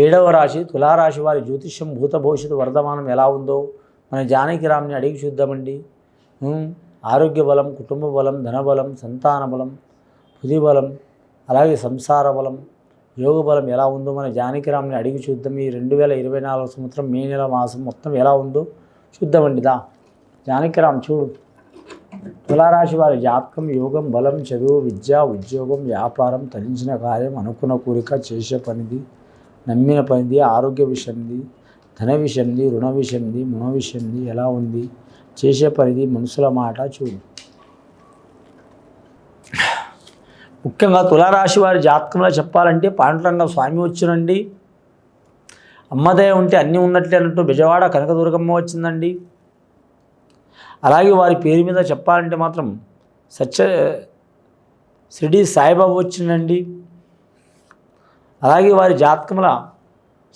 ఏడవ రాశి తులారాశి వారి జ్యోతిష్యం భూత భవిష్యత్తు వర్ధమానం ఎలా ఉందో మన జానకిరామ్ని అడిగి చూద్దామండి. ఆరోగ్య బలం కుటుంబ బలం ధనబలం సంతాన బలం పుది బలం అలాగే సంసార బలం యోగ బలం ఎలా ఉందో మన జానకిరామ్ని అడిగి చూద్దాం. ఈ రెండు వేల ఇరవై నాలుగు సంవత్సరం మే నెల మాసం మొత్తం ఎలా ఉందో చూద్దామండి. దా జానకిరామ్ చూడు. తులారాశి వారి జాతకం యోగం బలం చదువు విద్య ఉద్యోగం వ్యాపారం తరించిన కార్యం అనుకున్న కోరిక చేసే పనిది నమ్మిన పనిది ఆరోగ్య విషయంది ధన విషయంది రుణ విషయంది మన విషయంది ఎలా ఉంది? చేసే పనిది మనుషుల మాట చూడు. ముఖ్యంగా తులారాశి వారి జాతకంలో చెప్పాలంటే పాండురంగ స్వామి వచ్చినండి. అమ్మదయ ఉంటే అన్నీ ఉన్నట్లే అన్నట్టు బిజవాడ కనకదుర్గమ్మ వచ్చిందండి. అలాగే వారి పేరు మీద చెప్పాలంటే మాత్రం సత్య షిరిడి సాయిబాబు వచ్చిందండి. అలాగే వారి జాతకముల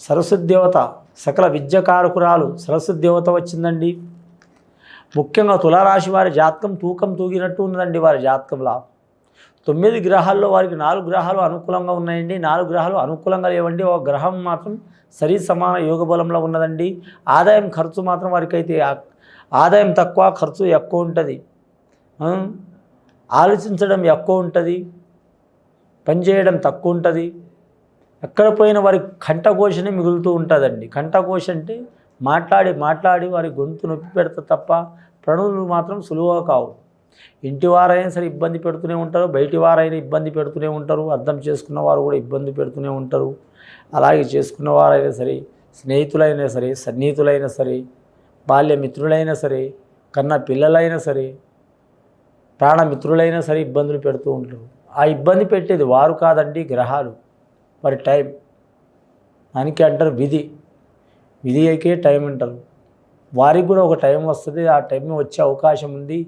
సరస్వదేవత సకల విద్యకారకురాలు సరస్వదేవత వచ్చిందండి. ముఖ్యంగా తులారాశి వారి జాతకం తూకం తూగినట్టు ఉందండి వారి జాతకంలో తొమ్మిది గ్రహాల్లో వారికి నాలుగు గ్రహాలు అనుకూలంగా ఉన్నాయండి. నాలుగు గ్రహాలు అనుకూలంగా లేవండి. ఒక గ్రహం మాత్రం సరి సమాన యోగ బలంలో ఉన్నదండి. ఆదాయం ఖర్చు మాత్రం వారికి అయితే ఆదాయం తక్కువ ఖర్చు ఎక్కువ ఉంటుంది. ఆలోచించడం ఎక్కువ ఉంటుంది. పనిచేయడం తక్కువ ఉంటుంది. ఎక్కడ పోయిన వారి కంఠఘోషనే మిగులుతూ ఉంటుందండి. కంఠఘోష అంటే మాట్లాడి మాట్లాడి వారి గొంతు నొప్పి పెడతా తప్ప ప్రణులు మాత్రం సులువుగా కావు. ఇంటి వారైనా సరే ఇబ్బంది పెడుతూనే ఉంటారు బయటి వారైనా ఇబ్బంది పెడుతూనే ఉంటారు అర్థం చేసుకున్న వారు కూడా ఇబ్బంది పెడుతూనే ఉంటారు. అలాగే చేసుకున్న వారైనా సరే స్నేహితులైనా సరే సన్నిహితులైనా సరే బాల్య మిత్రులైనా సరే కన్న పిల్లలైనా సరే ప్రాణమిత్రులైనా సరే ఇబ్బందులు పెడుతూ ఉంటారు. ఆ ఇబ్బంది పెట్టేది వారు కాదండి గ్రహాలు. వారి టైం. దానికి అంటారు విధి. విధి అయితే టైం అంటారు. వారికి కూడా ఒక టైం వస్తుంది. ఆ టైం వచ్చే అవకాశం ఉంది.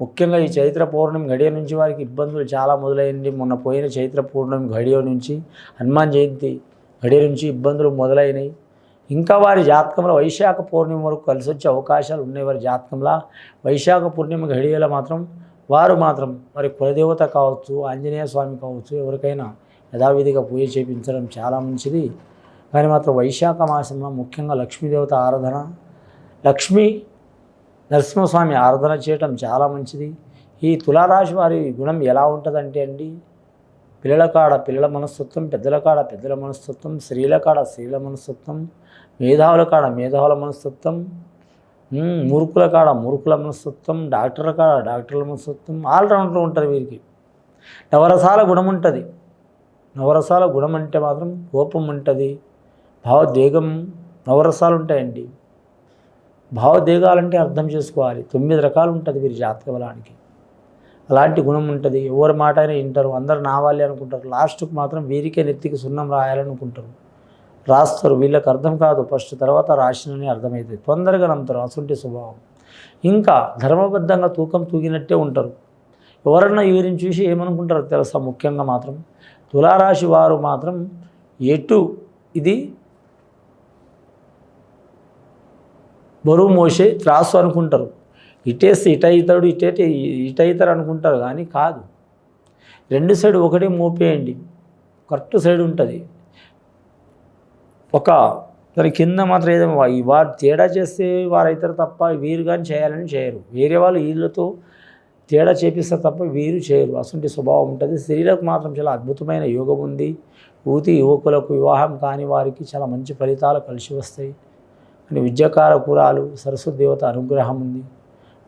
ముఖ్యంగా ఈ చైత్ర పౌర్ణమి గడియ నుంచి వారికి ఇబ్బందులు చాలా మొదలైంది. మొన్న పోయిన చైత్ర పౌర్ణమి గడియ నుంచి హనుమాన్ జయంతి గడియ నుంచి ఇబ్బందులు మొదలైనవి ఇంకా వారి జాతకంలో వైశాఖ పౌర్ణమి వరకు కలిసి వచ్చే అవకాశాలు ఉన్నాయి వారి జాతకంలో. వైశాఖ పూర్ణిమ గడియలో మాత్రం వారు మాత్రం వారి కులదేవత కావచ్చు ఆంజనేయ స్వామి కావచ్చు ఎవరికైనా యథావిధిగా పూజ చేయించడం చాలా మంచిది. కానీ మాత్రం వైశాఖ మాసంలో ముఖ్యంగా లక్ష్మీదేవత ఆరాధన లక్ష్మీ నరసింహస్వామి ఆరాధన చేయటం చాలా మంచిది. ఈ తులారాశి వారి గుణం ఎలా ఉంటుందంటే అండి పిల్లల కాడ పిల్లల మనస్తత్వం పెద్దల కాడ పెద్దల మనస్తత్వం స్త్రీల కాడ స్త్రీల మనస్తత్వం మేధావుల కాడ మేధావుల మనస్తత్వం మూర్ఖుల కాడ మూర్ఖుల మనస్తత్వం డాక్టర్ల కాడ డాక్టర్ల మనస్తత్వం ఆల్రౌండర్ ఉంటారు వీరికి. నవరసాల గుణం ఉంటుంది. నవరసాల గుణం అంటే మాత్రం కోపం ఉంటుంది భావోద్వేగం నవరసాలు ఉంటాయండి భావోద్వేగాలంటే అర్థం చేసుకోవాలి. తొమ్మిది రకాలు ఉంటుంది వీరి జాతక బలానికి. అలాంటి గుణం ఉంటుంది ఎవరి మాట అయినా వింటారు. అందరు నావాలి అనుకుంటారు. లాస్ట్కి మాత్రం వీరికే నెత్తికి సున్నం రాయాలనుకుంటారు. రాస్తారు. వీళ్ళకి అర్థం కాదు. ఫస్ట్ తర్వాత రాసినని అర్థమవుతుంది తొందరగా నమ్ముతారు. అసంటి స్వభావం. ఇంకా ధర్మబద్ధంగా తూకం తూగినట్టే ఉంటారు. ఎవరన్నా వీరిని చూసి ఏమనుకుంటారో తెలుసా? ముఖ్యంగా మాత్రం తులారాశి వారు మాత్రం ఎటు ఇది బరువు మోసే త్రాసు అనుకుంటారు. ఇటేస్తే ఇట అవుతాడు ఇటైతారు అనుకుంటారు కానీ కాదు. రెండు సైడ్ ఒకటే మోపేయండి. కరెక్ట్ సైడ్ ఉంటుంది. ఒక దాని కింద మాత్రం ఏదో వారు తేడా చేస్తే వారు అవుతారు తప్ప వీరు కానీ చేయాలని చేయరు. వేరే వాళ్ళు వీళ్ళతో తేడా చేపిస్తారు తప్ప వీరు చేయరు. అసంటి స్వభావం ఉంటుంది. స్త్రీలకు మాత్రం చాలా అద్భుతమైన యోగం ఉంది. యువతి యువకులకు వివాహం కాని వారికి చాలా మంచి ఫలితాలు కలిసి వస్తాయి. అని విద్యాకార కురాలు సరస్వతి దేవత అనుగ్రహం ఉంది.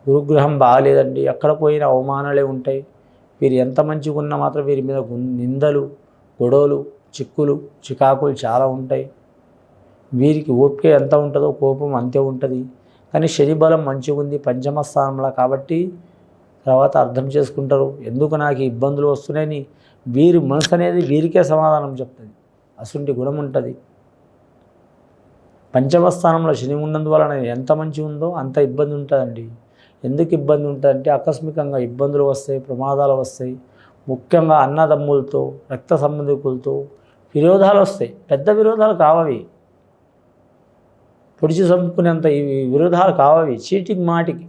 గురుగ్రహం బాగాలేదండి. ఎక్కడ పోయినా అవమానాలే ఉంటాయి. వీరు ఎంత మంచిగా ఉన్నా మాత్రం వీరి మీద నిందలు గొడవలు చిక్కులు చికాకులు చాలా ఉంటాయి. వీరికి ఓపిక ఎంత ఉంటుందో కోపం అంతే ఉంటుంది. కానీ శని బలం మంచిగా ఉంది. పంచమ స్థానంలో కాబట్టి తర్వాత అర్థం చేసుకుంటారు. ఎందుకు నాకు ఇబ్బందులు వస్తున్నాయని వీరి మనసు అనేది వీరికే సమాధానం చెప్తుంది. అసుంటి గుణం ఉంటుంది. పంచమ స్థానంలో శని ఉన్నందువలన ఎంత మంచి ఉందో అంత ఇబ్బంది ఉంటుందండి. ఎందుకు ఇబ్బంది ఉంటుందంటే ఆకస్మికంగా ఇబ్బందులు వస్తాయి ప్రమాదాలు వస్తాయి. ముఖ్యంగా అన్నదమ్ములతో రక్త సంబంధికులతో విరోధాలు వస్తాయి. పెద్ద విరోధాలు కావవి. పొడిచి చంపుకునేంత ఈ విరోధాలు కావవి. చీటికి మాటికి.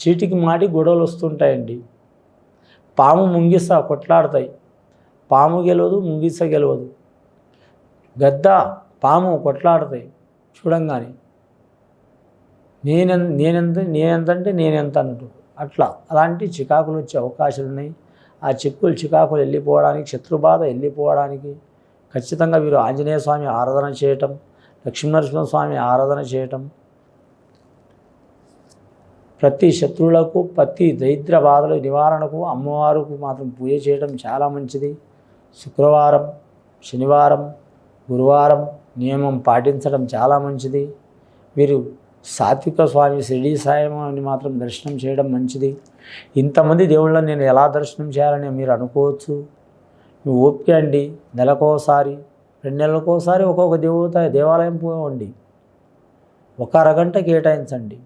చీటికి మాటి గొడవలు వస్తుంటాయండి. పాము ముంగిస కొట్లాడతాయి. పాము గెలవదు ముంగిస గెలవదు. గద్ద పాము కొట్లాడతాయి. చూడంగానే. నేనెంత నేనెంత నేనెంతంటే నేనెంత అన్నట్టు. అట్లా. అలాంటి చికాకులు వచ్చే అవకాశాలు ఉన్నాయి. ఆ చిక్కులు చికాకులు వెళ్ళిపోవడానికి శత్రుబాధ వెళ్ళిపోవడానికి ఖచ్చితంగా వీరు ఆంజనేయ స్వామి ఆరాధన చేయటం లక్ష్మీనరసింహ స్వామి ఆరాధన చేయటం ప్రతి శత్రువులకు ప్రతి దరిద్ర బాధలు నివారణకు అమ్మవారికి మాత్రం పూజ చేయడం చాలా మంచిది. శుక్రవారం శనివారం గురువారం నియమం పాటించడం చాలా మంచిది. మీరు సాత్విక స్వామి షిరిడి సాయిని మాత్రం దర్శనం చేయడం మంచిది. ఇంతమంది దేవుళ్ళని నేను ఎలా దర్శనం చేయాలని మీరు అనుకోవచ్చు? మీ ఓపిక అండి. నెలకోసారి రెండు నెలలకోసారి ఒక్కొక్క దేవత దేవాలయం పోవండి. ఒక అరగంట కేటాయించండి.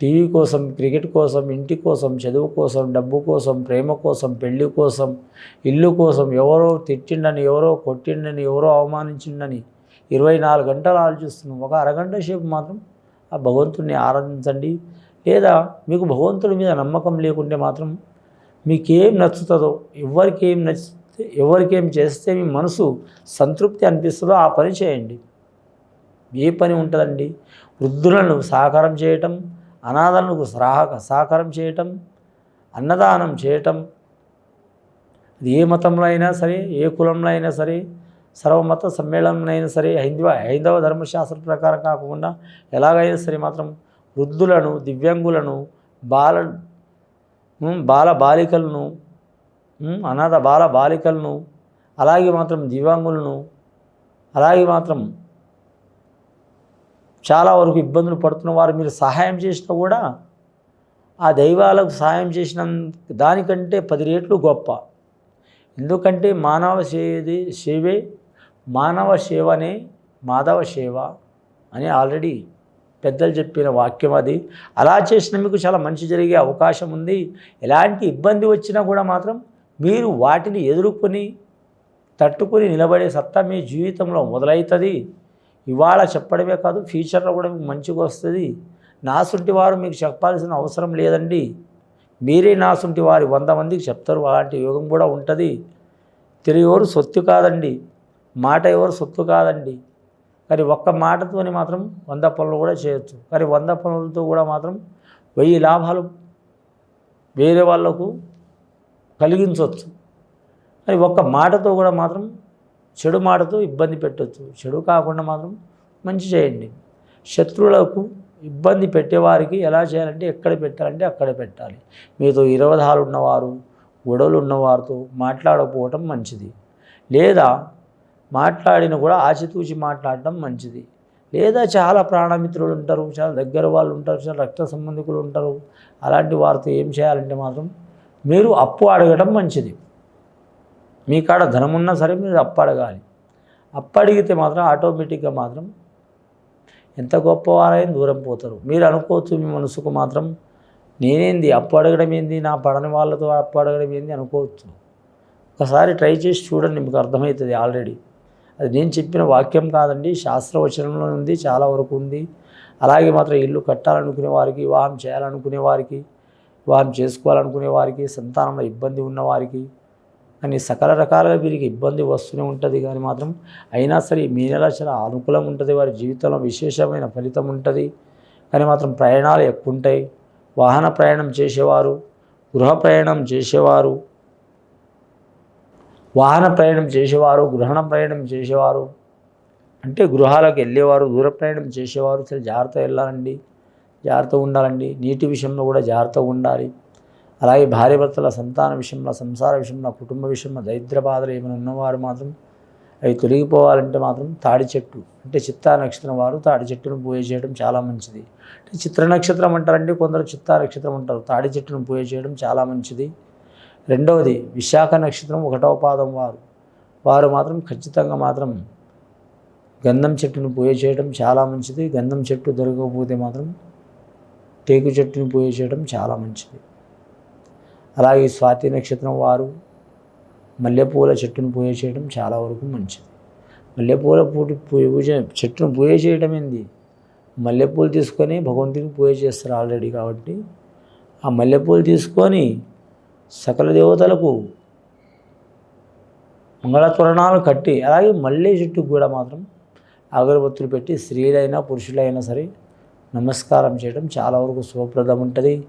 టీవీ కోసం క్రికెట్ కోసం ఇంటి కోసం చదువు కోసం డబ్బు కోసం ప్రేమ కోసం పెళ్ళి కోసం ఇల్లు కోసం ఎవరో తిట్టిండని ఎవరో కొట్టిండని ఎవరో అవమానించిండని ఇరవై నాలుగు గంటలు ఆలోచిస్తున్నాం. ఒక అరగంట సేపు మాత్రం ఆ భగవంతుడిని ఆరాధించండి. లేదా మీకు భగవంతుడి మీద నమ్మకం లేకుంటే మాత్రం మీకేం నచ్చుతుందో ఎవరికేం ఏం నచ్చితే ఎవరికేం చేస్తే మీ మనసు సంతృప్తి అనిపిస్తుందో ఆ పని చేయండి. ఏ పని ఉంటుందండి? వృద్ధులను సహకారం చేయటం అనాథలకు సహ సహకారం చేయటం అన్నదానం చేయటం. అది ఏ మతంలో అయినా సరే ఏ కులంలో అయినా సరే సర్వమత సమ్మేళనంలో అయినా సరే హైందవ హైందవ ధర్మశాస్త్ర ప్రకారం కాకుండా ఎలాగైనా సరే మాత్రం వృద్ధులను దివ్యాంగులను బాల బాల బాలికలను అనాథ బాల బాలికలను అలాగే మాత్రం దివ్యాంగులను అలాగే మాత్రం చాలా వరకు ఇబ్బందులు పడుతున్న వారు మీరు సహాయం చేసినా కూడా ఆ దైవాలకు సహాయం చేసిన దానికంటే పది రేట్లు గొప్ప. ఎందుకంటే మానవ సేది సేవే మానవ సేవనే మాధవ సేవ అని ఆల్రెడీ పెద్దలు చెప్పిన వాక్యం అది. అలా చేసిన మీకు చాలా మంచి జరిగే అవకాశం ఉంది. ఎలాంటి ఇబ్బంది వచ్చినా కూడా మాత్రం మీరు వాటిని ఎదుర్కొని తట్టుకొని నిలబడే సత్తా మీ జీవితంలో మొదలవుతుంది ఇవాళ చెప్పడమే కాదు ఫ్యూచర్లో కూడా మీకు మంచిగా వస్తుంది. నాసుంటి వారు మీకు చెప్పాల్సిన అవసరం లేదండి. మీరే నాసుంటి వారి. వంద మందికి చెప్తారు అలాంటి యోగం కూడా ఉంటుంది. తెలియవరు సొత్తు కాదండి. మాట ఎవరు సొత్తు కాదండి. కానీ ఒక్క మాటతోని మాత్రం వంద పనులు కూడా చేయొచ్చు. కానీ వంద పనులతో కూడా మాత్రం వెయ్యి లాభాలు వేరే వాళ్ళకు కలిగించవచ్చు కానీ ఒక్క మాటతో కూడా మాత్రం చెడు మాటతో ఇబ్బంది పెట్టవచ్చు చెడు కాకుండా మాత్రం మంచి చేయండి. శత్రువులకు ఇబ్బంది పెట్టేవారికి ఎలా చేయాలంటే ఎక్కడ పెట్టాలంటే అక్కడ పెట్టాలి. మీతో ఇరవధాలు ఉన్నవారు గొడవలు ఉన్నవారితో మాట్లాడకపోవటం మంచిది. లేదా మాట్లాడిన కూడా ఆచితూచి మాట్లాడటం మంచిది. లేదా చాలా ప్రాణమిత్రులు ఉంటారు చాలా దగ్గర వాళ్ళు ఉంటారు చాలా రక్త సంబంధికులు ఉంటారు. అలాంటి వారితో ఏం చేయాలంటే మాత్రం మీరు అప్పు అడగటం మంచిది. మీ కాడ ధనం ఉన్నా సరే మీరు అప్పడగాలి. అప్పడిగితే మాత్రం ఆటోమేటిక్గా మాత్రం ఎంత గొప్పవారైనా దూరం పోతారు. మీరు అనుకోవచ్చు మీ మనసుకు మాత్రం నేనేంది అప్పు అడగడం ఏంది నా పడని వాళ్ళతో అప్పు అడగడం ఏంది అనుకోవచ్చు. ఒకసారి ట్రై చేసి చూడండి మీకు అర్థమవుతుంది ఆల్రెడీ. అది నేను చెప్పిన వాక్యం కాదండి శాస్త్రవచనంలో ఉంది చాలా వరకు ఉంది. అలాగే మాత్రం ఇల్లు కట్టాలనుకునే వారికి వివాహం చేయాలనుకునే వారికి వివాహం చేసుకోవాలనుకునే వారికి సంతానంలో ఇబ్బంది ఉన్నవారికి కానీ సకల రకాలుగా వీరికి ఇబ్బంది వస్తూనే ఉంటుంది. కానీ మాత్రం అయినా సరే ఈ మే నెల చాలా అనుకూలం ఉంటుంది. వారి జీవితంలో విశేషమైన ఫలితం ఉంటుంది. కానీ మాత్రం ప్రయాణాలు ఎక్కువ ఉంటాయి. వాహన ప్రయాణం చేసేవారు గృహ ప్రయాణం చేసేవారు వాహన ప్రయాణం చేసేవారు గృహణ ప్రయాణం చేసేవారు అంటే గృహాలకు వెళ్ళేవారు దూర ప్రయాణం చేసేవారు. చాలా జాగ్రత్తగా వెళ్ళాలండి. జాగ్రత్తగా ఉండాలండి. నీటి విషయంలో కూడా జాగ్రత్తగా ఉండాలి. అలాగే భార్య భర్తల సంతాన విషయంలో సంసార విషయంలో కుటుంబ విషయంలో దరిద్ర బాధలు ఏమైనా ఉన్నవారు మాత్రం అవి తొలగిపోవాలంటే మాత్రం తాడి చెట్టు అంటే చిత్తా నక్షత్రం వారు తాడి చెట్టును పూజ చేయడం చాలా మంచిది. అంటే చిత్ర నక్షత్రం అంటారండి కొందరు చిత్తా నక్షత్రం అంటారు. తాడి చెట్టును పూజ చేయడం చాలా మంచిది. రెండవది విశాఖ నక్షత్రం ఒకటవ పాదం వారు. వారు మాత్రం ఖచ్చితంగా మాత్రం గంధం చెట్టును పూజ చేయడం చాలా మంచిది. గంధం చెట్టు దొరకకపోతే మాత్రం టేకు చెట్టును పూజ చేయడం చాలా మంచిది. అలాగే స్వాతి నక్షత్రం వారు మల్లెపూల చెట్టును పూజ చేయడం చాలా వరకు మంచిది. మల్లెపూల పూట పూజ చెట్టును పూజ చేయడం ఏంది? మల్లెపూలు తీసుకొని భగవంతునికి పూజ చేస్తారు ఆల్రెడీ కాబట్టి. ఆ మల్లెపూలు తీసుకొని సకల దేవతలకు మంగళతోరణాలు కట్టి అలాగే మల్లె చెట్టుకు కూడా మాత్రం అగరబత్తులు పెట్టి స్త్రీలైనా పురుషులైనా సరే నమస్కారం చేయడం చాలా వరకు శుభప్రదం ఉంటుంది.